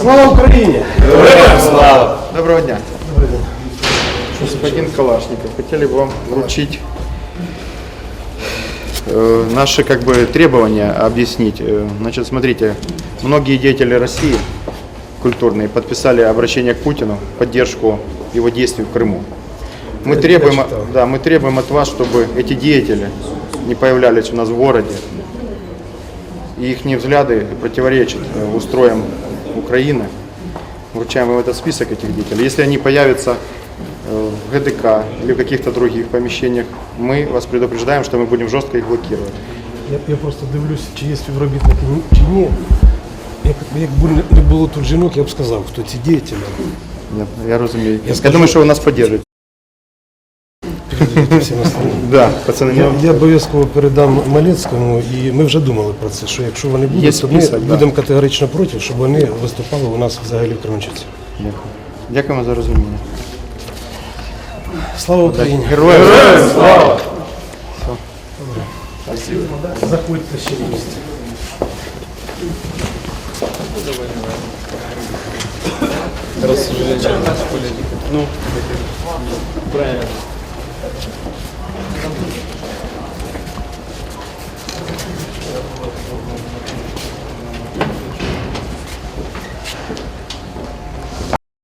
Слава Україні! Доброго дня. Господин Калашников, хотели бы вам вручить э, наши как бы требования объяснить. Э, Значит, смотрите, многие деятели России культурные подписали обращение к Путину в поддержку его действий в Крыму. Мы требуем, да, мы требуем от вас, чтобы эти деятели не появлялись у нас в городе И их взгляды противоречат э, устроям Украины. Вручаем им этот список этих деятелей. Если они появятся э, в ГДК или в каких-то других помещениях, мы вас предупреждаем, что мы будем жестко их блокировать. Я, я просто дивлюся, чи є співробітники ні- чи ні. Як, якби не- не було тут жінок, я б сказав, хто ці діятелі. Я, я розумію. Я, скажу- думаю, що ви нас підтримуєте. Всім остальним. Да, пацани, Я, ну, я обов'язково передам Малецькому, і ми вже думали про це, що якщо вони будуть, то ми список, да. будемо категорично проти, щоб вони виступали у нас взагалі в Кременчуці. дякую. Дякуємо за розуміння. Слава Україні! Героям слава! Заходьте ще Thank you.